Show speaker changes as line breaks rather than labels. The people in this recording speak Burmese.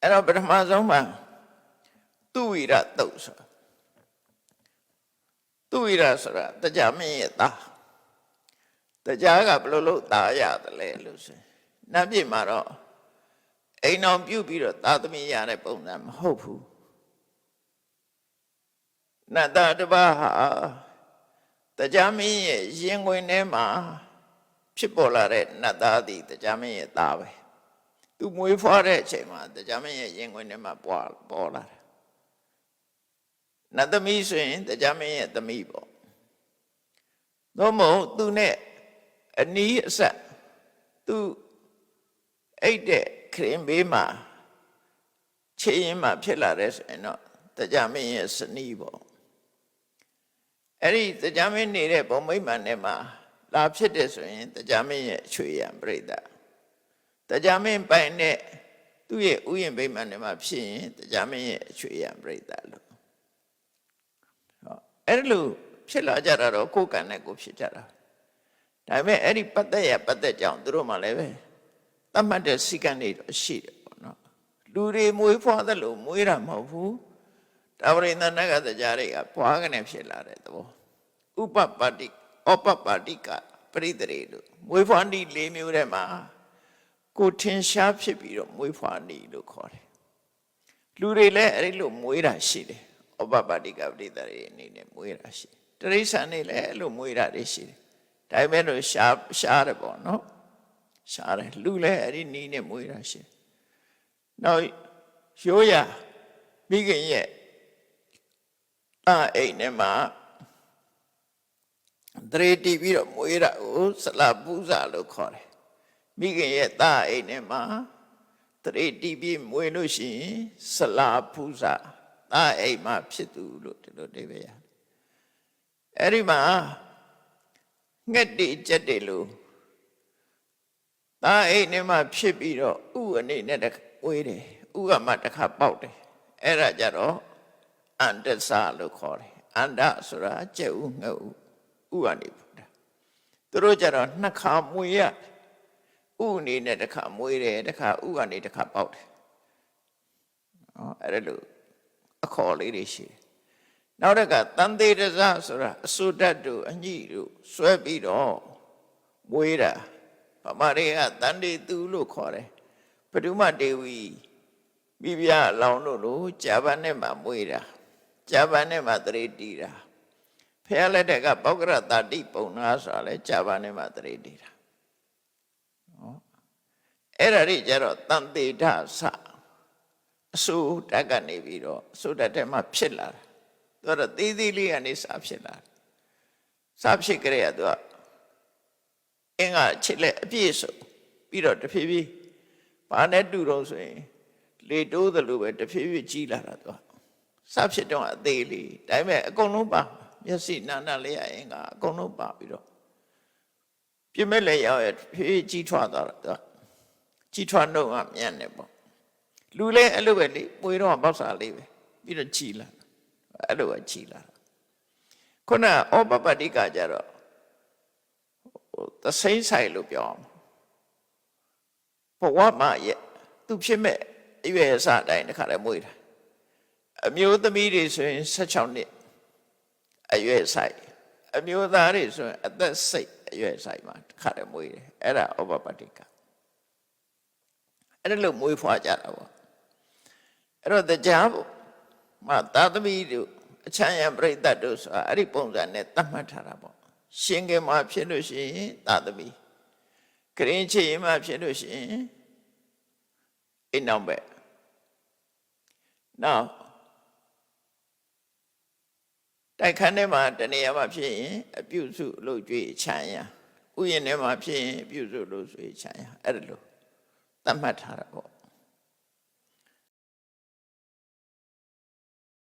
အဲ့တော့ပထမဆုံးမှာသူဝိရတုတ်ဆိုသူဝိရဆိုတာတရားမင်းရဲ့သားတရားကဘယ်လိုလုပ်သားရတယ်လဲလို့ဆိုရင်နတ်ပြည်မှာတော့အိမ်အောင်ပြုတ်ပြီးတော့သားသမီးရတဲ့ပုံစံမဟုတ်ဘူးနတ်သားတစ်ပါးဟာတရားမင်းရဲ့ရင်ဝင်ထဲမှာဖြစ်ပေါ်လာတဲ့နတ်သားသည်တရားမင်းရဲ့သားပဲ သူမွေးဖွားတဲ့အချိန်မှာတရားမင်းရဲ့ရင်ဝင်ထဲမှာပွားပေါ်လာတယ်နတ်သမီးဆိုရင်တရားမင်းရဲ့သမီးပေါ့သို့မဟုတ်သူနဲ့အနီးအဆက်သူအိတ်တဲ့ခရင်ဘေးမှာချေရင်မှာဖြစ်လာတဲ့ဆိုရင်တော့တရားမင်းရဲ့စနီးပေါ့အဲ့ဒီတရားမင်းနေတဲ့ဘုံမိမ့်မှန်ထဲမှာလာဖြစ်တယ်ဆိုရင်တရားမင်းရဲ့ချွေရံပြိတ္တာ တရားမင်းပိုင်တဲ့သူ့ရဲ့ဥယျာဉ်ဗိမာန်ထဲမှာဖြစ်ရင်တရားမင်းရဲ့ချွေရံပြိတ္တာလို့ဟောအဲ့လိုဖြစ်လာကြတာတော့ကိုယ်ကံနဲ့ကိုယ်ဖြစ်ကြတာဒါပေမဲ့အဲ့ဒီပတ်သက်ရပတ်သက်ကြောင်သူတို့မှလည်းပဲတတ်မှတ်တဲ့စီကံတွေတော့ရှိတယ်ပေါ့နော်လူတွေမွေးဖွားသလိုမွေးတာမဟုတ်ဘူးဒါပရိသနကတရားတွေကပွားကနေဖြစ်လာတဲ့သဘောဥပပတ္တိဩပပတ္တိကပရိသေတွေလို့မွေးဖွားနည်း၄မျိုးထဲမှာ ကိုထင်ရှားဖြစ်ပြီးတော့မွေးဖွားနည်းလို့ခေါ်တယ်လူတွေလည်းအဲ့ဒီလိုမွေးတာရှိတယ်ဩပပတ္တိကပရိသေတွေအနေနဲ့မွေးတာရှိတယ်တရိษံတွေလည်းအဲ့လိုမွေးတာတွေရှိတယ်ဒါပေမဲ့လို့ရှားရှားတယ်ပေါ့နော်ရှားတယ်လူလည်းအဲ့ဒီနည်းနဲ့မွေးတာရှိတယ်နောက်ရိုးရမိခင်ရဲ့အာအိမ်ထဲမှာတရေတီပြီးတော့မွေးတာကိုဆလာပူဇာလို့ခေါ်တယ် မိခင်ရဲ့သားအိမ်ထဲမှာတရေတီပြီးမွေးလို့ရှိရင်ဆလာပူဇာသားအိမ်မှာဖြစ်သူလို့ဒီလိုနေပဲရတယ်အဲ့ဒီမှာငှက်တိကြက်တွေလို့သားအိမ်ထဲမှာဖြစ်ပြီးတော့ဥအနေနဲ့တခါဝေးတယ်ဥကမှတစ်ခါပေါက်တယ်အဲ့ဒါကြတော့အန္တစလို့ခေါ်တယ်အန္တဆိုတာကြက်ဥငှက်ဥဥကနေပူတာသူတို့ကြတော့နှစ်ခါမွေရ ဥအနေနဲ့တစ်ခါမွေတယ်တစ်ခါဥကနေတစ်ခါပေါက်တယ်ဟောအဲ့ဒါလို့အခေါ်လေးတွေရှိတယ်နောက်တစ်ခါတန်သေးတစဆိုတာအစုတတ်တို့အညိတို့ဆွဲပြီးတော့မွေးတာဗမာတွေကတန်တေသူလို့ခေါ်တယ်ပထမဒေဝီမိဖုရားလောင်တို့လို့ဂျာပန်နဲ့မှမွေးတာဂျာပန်နဲ့မှတရေတီးတာဖះလက်ထက်ကပောက္ကရတာတိပုံနာဆိုတာလဲဂျာပန်နဲ့မှတရေတီးတာဟော အဲ့ဒါတွေကြတော့တန်တေထဆအဆူတက်ကနေပြီးတော့အဆူတက်တဲ့မှာဖြစ်လာတာသူကတော့သေးသေးလေးကနေစဖြစ်လာစဖြစ်ကြရသူကအင်းကချစ်လက်အပြည့်စုံပြီးတော့တဖြည်းဖြည်းဘာနဲ့တူတော့ဆိုရင်လေတိုးသလိုပဲတဖြည်းဖြည်းကြီးလာတာသူကစဖြစ်တော့အသေးလေးဒါပေမဲ့အကုန်လုံးပါမျက်စိနာနာလေးရရင်ကအကုန်လုံးပါပြီးတော့ပြင်းမဲ့လေရောက်ရဖြည်းဖြည်းကြီးထွားသွားတာသူက ကြီးထွားနှုတ်ကမြန်နေပေါ့လူလည်းအဲ့လိုပဲလေပွေတော့ပေါက်စာလေးပဲပြီးတော့ကြီးလာအဲ့လိုပဲကြီးလာတာခုနဩပပတိကကြတော့ဟိုသစိမ့်ဆိုင်လို့ပြောအောင်ဘဝမှာရဲ့သူဖြစ်မဲ့အရွယ်အစားတိုင်းတစ်ခါတည်းမွေးတာအမျိုးသမီးတွေဆိုရင်16နှစ်အရွယ်ဆိုင်အမျိုးသားတွေဆိုရင်အသက်စိတ်အရွယ်ဆိုင်မှာတစ်ခါတည်းမွေးတယ်အဲ့ဒါဩပပတိက အဲ့ဒါလို့မွေးဖွားကြတာပေါ့အဲ့တော့တရားပေါ့မသာသမီတို့အချမ်းရံပြိတ္တတို့ဆိုတာအဲ့ဒီပုံစံနဲ့သတ်မှတ်ထားတာပေါ့ရှင်ကမှာဖြစ်လို့ရှိရင်သာသမီကရင်ချေရင်မှာဖြစ်လို့ရှိရင်အိမ်နောက်ပဲနောက်တိုက်ခန်းထဲမှာတနေရာမှာဖြစ်ရင်အပြုစုလို့ကြွေချမ်းရဥယျာဉ်ထဲမှာဖြစ်ရင်အပြုစုလို့ဆိုချမ်းရအဲ့ဒါလို့ သတ်မှတ်ထားတာပေါ့